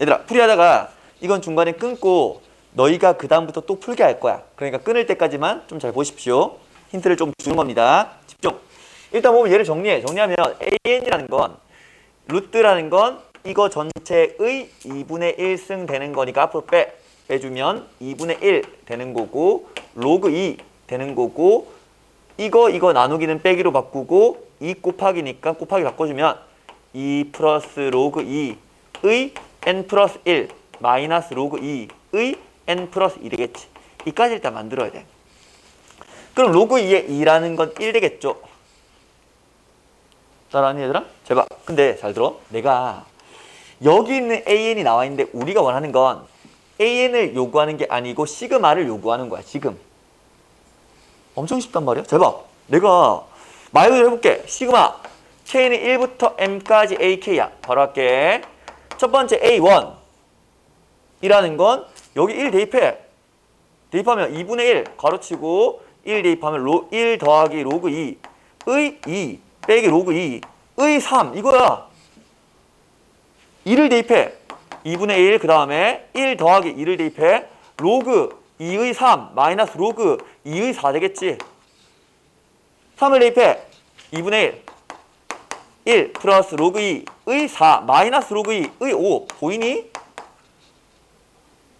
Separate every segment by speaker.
Speaker 1: 얘들아 풀이하다가 이건 중간에 끊고 너희가 그 다음부터 또 풀게 할 거야. 그러니까 끊을 때까지만 좀 잘 보십시오. 힌트를 좀 주는 겁니다. 집중. 일단 보면 얘를 정리해. 정리하면 AN이라는 건 루트라는 건 이거 전체의 2분의 1승 되는 거니까 앞으로 빼. 빼주면 2분의 1 되는 거고 로그 2 되는 거고 이거 이거 나누기는 빼기로 바꾸고 2 곱하기니까 곱하기 바꿔주면 2 플러스 로그 2의 n 플러스 1 마이너스 로그 2의 n 플러스 1 되겠지. 이까지 일단 만들어야 돼. 그럼 로그 2의 2라는 건 1 되겠죠. 따라하니 얘들아? 제발. 근데 잘 들어. 내가 여기 있는 AN이 나와 있는데 우리가 원하는 건 AN을 요구하는 게 아니고 시그마를 요구하는 거야. 지금. 엄청 쉽단 말이야. 제발. 내가 말 그대로 해볼게. 시그마. K는 1부터 M까지 AK야. 바로 할게. 첫 번째 A1. 이라는 건 여기 1 대입해. 대입하면 2분의 1 가로치고 1 대입하면 로, 1 더하기 로그 2의 2 빼기 로그 2의 3 이거야. 2를 대입해. 2분의 1 그 다음에 1 더하기 2를 대입해. 로그 2의 3 마이너스 로그 2의 4 되겠지. 3을 대입해. 2분의 1 1 플러스 로그 2의 4 마이너스 로그 2의 5 보이니?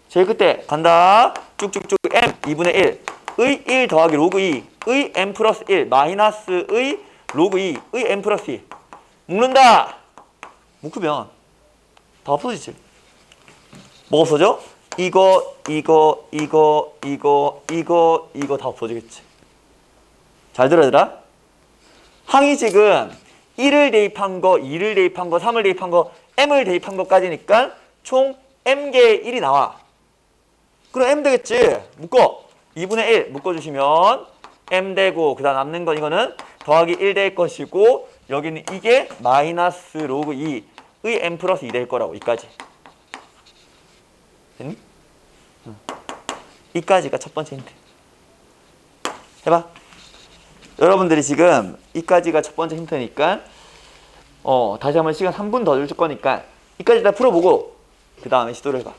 Speaker 1: 제일 끝에 간다. 쭉쭉쭉 m 2분의 1의 1 더하기 로그 2의 m 플러스 1 마이너스의 로그 2의 m 플러스 2 묶는다. 묶으면 다 없어지지. 뭐 없어져? 이거 이거 이거 이거 이거 이거 다 없어지겠지. 잘 들어 얘들아. 항이 지금 1을 대입한 거, 2를 대입한 거, 3을 대입한 거, m을 대입한 것까지니까 총 m개의 1이 나와. 그럼 m 되겠지. 묶어. 2분의 1 묶어주시면 m 되고 그 다음 남는 건 이거는 더하기 1 될 것이고 여기는 이게 마이너스 로그 2의 m 플러스 2 될 거라고 이까지. 됐니? 응. 이까지가 첫 번째 힌트. 해봐. 여러분들이 지금 이까지가 첫 번째 힌트니까 어 다시 한번 시간 3분 더 줄 거니까 이까지 다 풀어보고 그 다음에 시도를 해봐.